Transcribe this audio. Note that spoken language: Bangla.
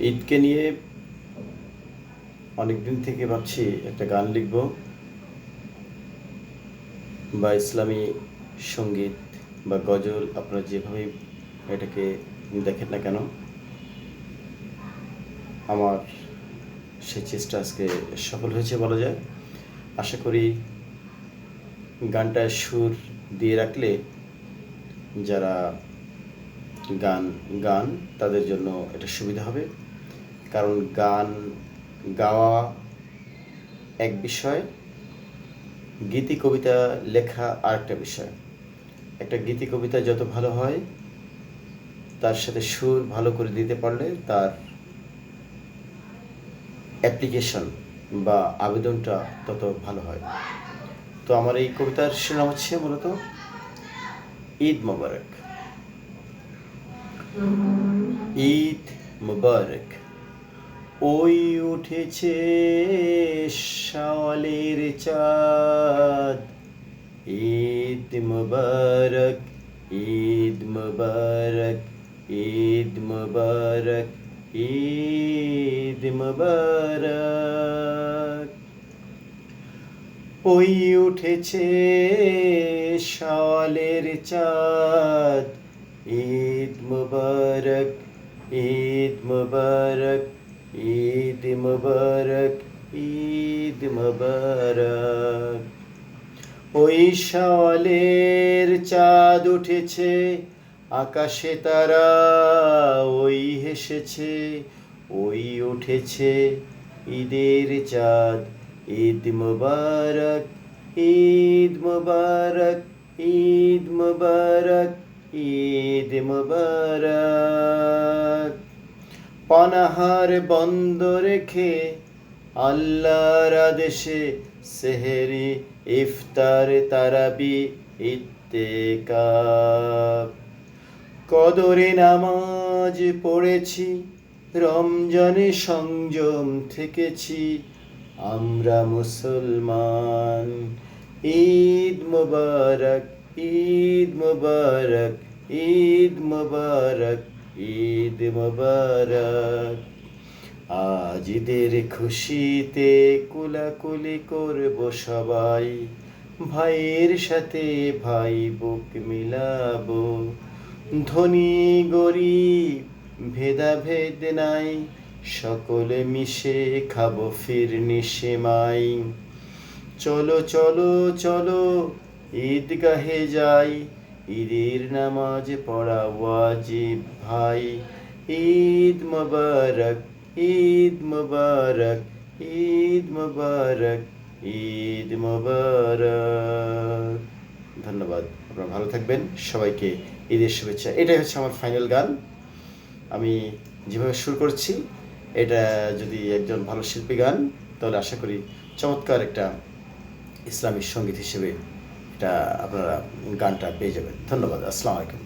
ঈদকে নিয়ে অনেক দিন থেকে ভাবছি একটা গান লিখব বা ইসলামী সংগীত বা গজল, আপনারা যেভাবে এটাকে দেখেন না কেন, আমার সেই চেষ্টা আজকে সফল হয়েছে বলা যায়। আশা করি গানটায় সুর দিয়ে রাখলে যারা গান গান, তাদের জন্য এটা সুবিধা হবে। কারণ গান গাওয়া এক বিষয় গীতি কবিতা লেখা আরেকটা বিষয়। একটা গীতি কবিতা যত ভালো হয় তার সাথে সুর ভালো করে দিতে পারলে তার অ্যাপ্লিকেশন বা আবেদনটা তত ভালো হয়। তো আমার এই কবিতার শিরোনাম হচ্ছে মূলত ঈদ মোবারক। ঈদ মুবারক। ওই উঠেছে শাওয়ালের চাঁদ। ঈদ মুবারক ঈদ মুবারক ঈদ মুবারক ঈদ মুবারক। ওই উঠেছে শাওয়ালের চাঁদ। ঈদ মুবারক ঈদ মুবারক ঈদ মুবারক ঈদ মুবারক। ওই শাওয়ালের চাঁদ উঠেছে, আকাশে তারা ওই হেসেছে, ওই উঠেছে ঈদের চাঁদ। ঈদ মুবারক ঈদ মুবারক ঈদ মুবারক ঈদ মুবারক। পানাহার বন্ধ রেখে আল্লাহর আদেশে সেহেরি, ইফতার, তারাবি ইত্তেকাব কদরে নামাজ পড়েছি, রমজানে সংযম থেকেছি, আমরা মুসলমান। ঈদ মুবারক ঈদ মুবারক ঈদ মুবারক। ঈদ মুবারক। আজ ঈদের খুশিতে কুলাকুলি করব সবাই। ভাইয়ের সাথে ভাই বুক মিলাবো। ধনী, গরিব, ভেদাভেদ নাই। সকলে মিশে খাব ফিরনি সেমাই। চলো চলো চলো, ঈদগাহে যাই। ঈদের নামাজ পড়া ওয়াজিব ভাই। ঈদ মুবারক ঈদ মুবারক ঈদ মুবারক ঈদ মুবারক। ধন্যবাদ, আপনারা ভালো থাকবেন, সবাইকে ঈদের শুভেচ্ছা। এটাই হচ্ছে আমার ফাইনাল গান। আমি যেভাবে শুরু করছি, এটা যদি একজন ভালো শিল্পী গান, তাহলে আশা করি চমৎকার একটা ইসলামিক সংগীত হিসেবে এটা আপনারা গানটা পেয়ে যাবেন। ধন্যবাদ আসসালামু আলাইকুম।